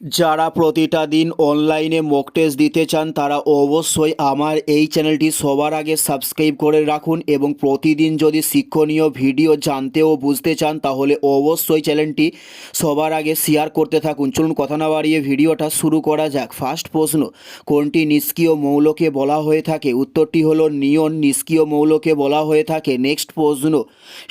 যারা প্রতিটা দিন অনলাইনে মক টেস্ট দিতে চান, তারা অবশ্যই আমার এই চ্যানেলটি সবার আগে সাবস্ক্রাইব করে রাখুন এবং প্রতিদিন যদি শিক্ষণীয় ভিডিও জানতে ও বুঝতে চান, তাহলে অবশ্যই চ্যানেলটি সবার আগে শেয়ার করতে থাকুন। চলুন কথা না বাড়িয়ে ভিডিওটা শুরু করা যাক। ফার্স্ট প্রশ্ন, কোনটি নিষ্ক্রিয় মৌলকে বলা হয়ে থাকে? উত্তরটি হলো নিয়ন নিষ্ক্রিয় মৌলকে বলা হয়ে থাকে। নেক্সট প্রশ্ন,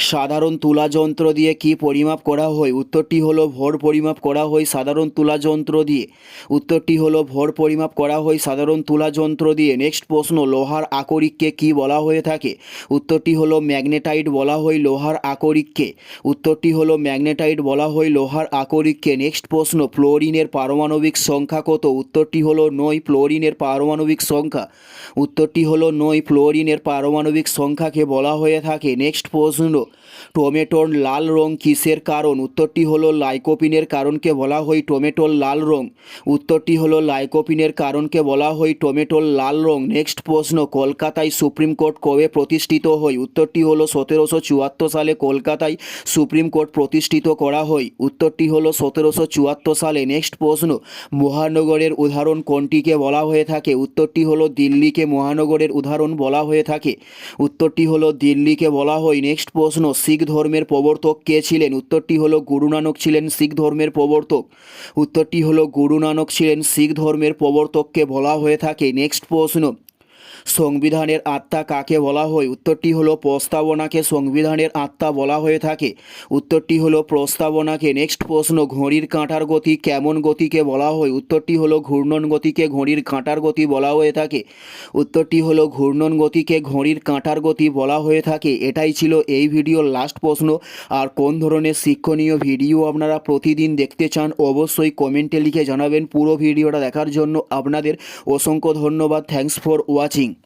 সাধারণ তুলা যন্ত্র দিয়ে কি পরিমাপ করা হয়? উত্তরটি হলো ভর পরিমাপ করা হয়। সাধারণ তুলা যন্ত্র দিয়ে। উত্তরটি হলো, ভর পরিমাপ করা হয় সাধারণ তুলা যন্ত্র দিয়ে। নেক্সট প্রশ্ন, লোহার আকরিককে কি বলা হয়ে থাকে? উত্তরটি হলো, ম্যাগনেটাইট বলা হয় লোহার আকরিককে। উত্তরটি হলো, ম্যাগনেটাইট বলা হয় লোহার আকরিককে। নেক্সট প্রশ্ন, ফ্লোরিনের পারমাণবিক সংখ্যা কত? উত্তরটি হলো, নয় ফ্লোরিনের পারমাণবিক সংখ্যা। উত্তরটি হলো, নয় ফ্লোরিনের পারমাণবিক সংখ্যাকে বলা হয়ে থাকে। নেক্সট প্রশ্ন, টমেটোর লাল রং কিসের কারণ? উত্তরটি হলো, লাইকোপিনের কারণকে বলা হয় টমেটোর লাল রং। উত্তরটি হলো, লাইকোপিনের কারণকে বলা হয় টমেটোর লাল রং। নেক্সট প্রশ্ন, কলকাতায় সুপ্রিম কোর্ট কবে প্রতিষ্ঠিত হয়? উত্তরটি হলো, সতেরোশো চুয়াত্তর সালে কলকাতায় সুপ্রিম কোর্ট প্রতিষ্ঠিত করা হয়। উত্তরটি হলো, সতেরোশো চুয়াত্তর সালে। নেক্সট প্রশ্ন, মহানগরের উদাহরণ কোনটিকে বলা হয়ে থাকে? উত্তরটি হলো, দিল্লিকে মহানগরের উদাহরণ বলা হয়ে থাকে। উত্তরটি হলো, দিল্লিকে বলা হয়। নেক্সট প্রশ্ন, শিখ ধর্মের প্রবর্তক কে ছিলেন? উত্তরটি হলো গুরু নানক ছিলেন শিখ ধর্মের প্রবর্তক। উত্তরটি হলো গুরু নানক ছিলেন শিখ ধর্মের প্রবর্তককে বলা হয়ে থাকে নেক্সট প্রশ্ন। সংবিধানের আত্মা কাকে বলা হয়? উত্তরটি হলো প্রস্তাবনাকে সংবিধানের আত্মা বলা হয়ে থাকে। উত্তরটি হলো প্রস্তাবনাকে নেক্সট প্রশ্ন, ঘড়ির কাঁটার গতি কেমন গতিকে বলা হয়? উত্তরটি হলো ঘূর্ণন গতিকে ঘড়ির কাঁটার গতি বলা হয়ে থাকে। উত্তরটি হলো ঘূর্ণন গতিকে ঘড়ির কাঁটার গতি বলা হয়ে থাকে। এটাই ছিল এই ভিডিওর লাস্ট প্রশ্ন। আর কোন ধরনের শিক্ষণীয় ভিডিও আপনারা প্রতিদিন দেখতে চান, অবশ্যই কমেন্টে লিখে জানাবেন। পুরো ভিডিওটা দেখার জন্য আপনাদের অসংখ্য ধন্যবাদ। Thanks for watching watching.